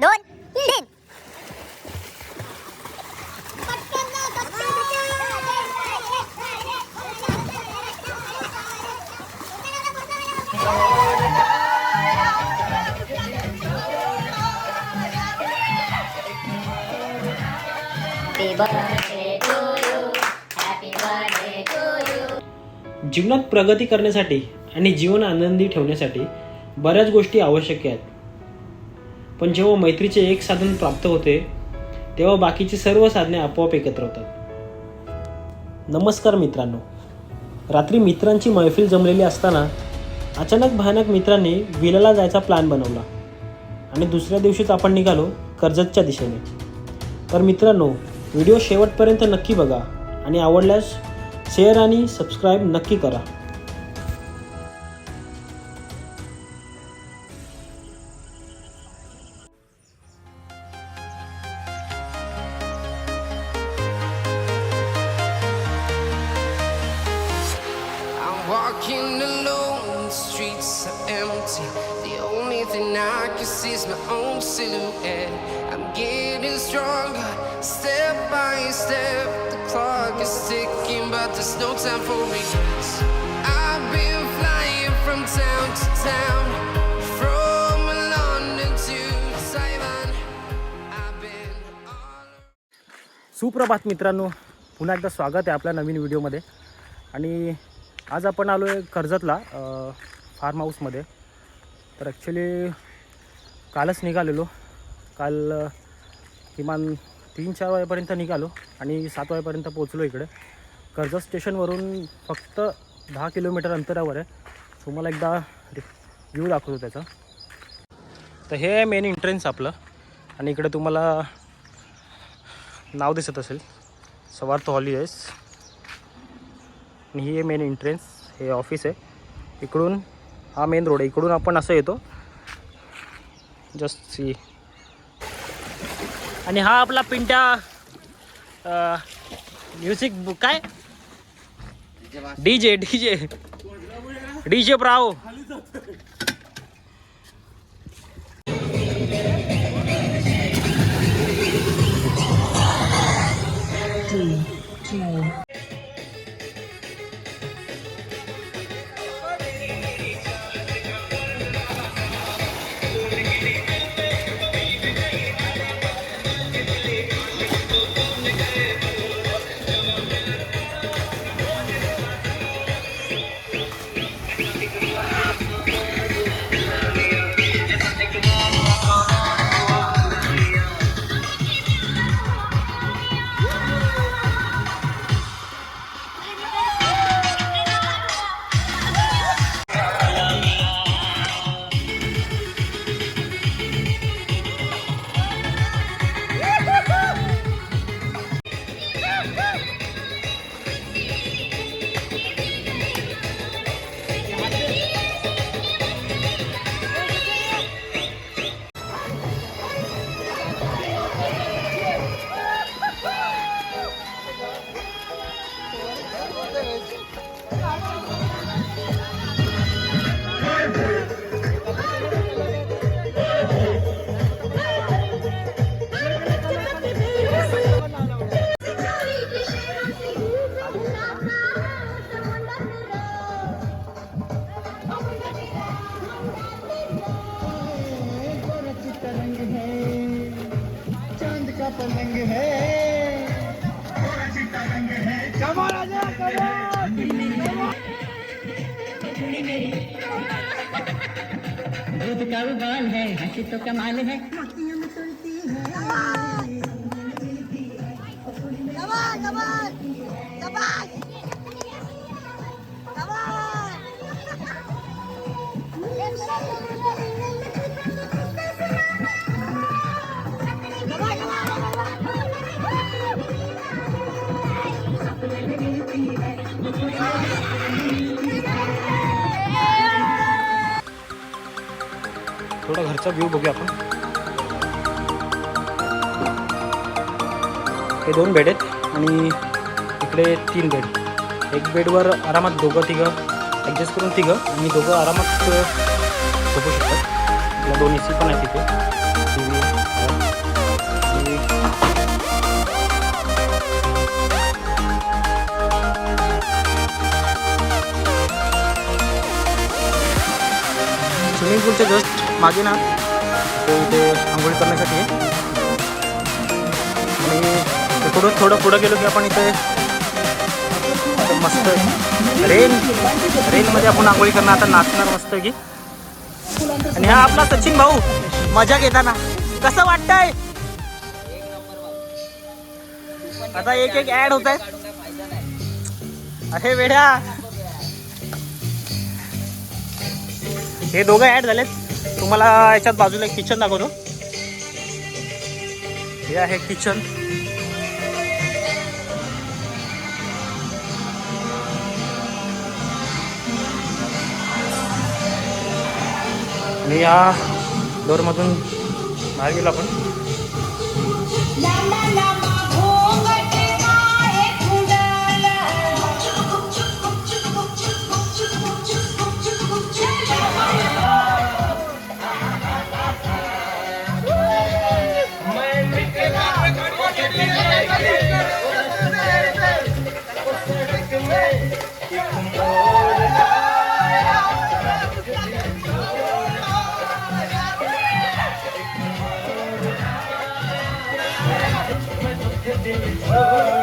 दोन तीन. जीवनात प्रगती करण्यासाठी आणि जीवन आनंदी ठेवण्यासाठी बऱ्याच गोष्टी आवश्यक आहेत. पण जेव्हा मैत्रीचे एक साधन प्राप्त होते तेव्हा बाकीची सर्व साधने आपोआप एकत्र होतात. नमस्कार मित्रांनो. रात्री मित्रांची मैफिल जमलेली असताना अचानक भयानक मित्रांनी विलाला जायचा प्लॅन बनवला. आणि दुसऱ्या दिवशीच आपण निघालो कर्जतच्या दिशेने. तर मित्रांनो व्हिडिओ शेवटपर्यंत नक्की बघा आणि आवडल्यास शेअर आणि सबस्क्राईब नक्की करा. alone, the streets are empty. The only thing I can see is my own silhouette. I'm getting stronger, step by step. The clock is ticking, but there's no time for regrets. I've been flying from town to town, from London to Taiwan. I've been all सुप्रभात मित्रांनो पुन्हा एकदा स्वागत आहे आपल्या नवीन व्हिडिओमध्ये आणि आज आपण आलो आहे कर्जतला फार्म हाऊसमध्ये तर ॲक्च्युली कालच निघालेलो. काल किमान तीन चार वाजेपर्यंत निघालो आणि सात वाजेपर्यंत पोचलो इकडे. कर्जत स्टेशनवरून फक्त दहा किलोमीटर अंतरावर आहे. तुम्हाला एकदा व्ह्यू दाखवतो त्याचा. तर हे आहे मेन एंट्रन्स आपलं. आणि इकडे तुम्हाला नाव दिसत असेल. सवार्थ हॉलिडेज. आणि ही आहे मेन एंट्रन्स हे ऑफिस आहे. इकडून हा मेन रोड आहे. इकडून आपण असं येतो. जस्ट सी आणि हा आपला पिंट्या म्युझिक काय? D J D J D J ब्राव चांद का पलंग है। कमल आजा दूध का उबाल है हंसी तो कमाल है। थोडा घरचा व्ह्यू बघूया आपण. हे दोन बेड आहेत आणि इकडे तीन बेड एक बेडवर आरामात दोघं तिघं ॲडजस्ट करून तिघं आणि दोघं आरामात झोपू शकतात. दोन ए सी पण आहेत तिथे. पूलच्या जस्ट मागे ना ते इथे आंघोळ करण्यासाठी. आणि इकडून थोडं थोडं पुढं गेलो की आपण इथे मस्त रेन रेनमध्ये आपण आंघोळी करणार आता नाचणार मस्त की आणि हा आपला सचिन भाऊ मजा घेताना. कसं वाटतंय? आता एक एक ऍड होत आहे अरे वेड्या हे दोघं ॲड झालेत. तुम्हाला याच्यात बाजूला एक किचन दाखवतो. हे आहे किचन आणि या डोरमधून बाहेर गेलो आपण. Oh.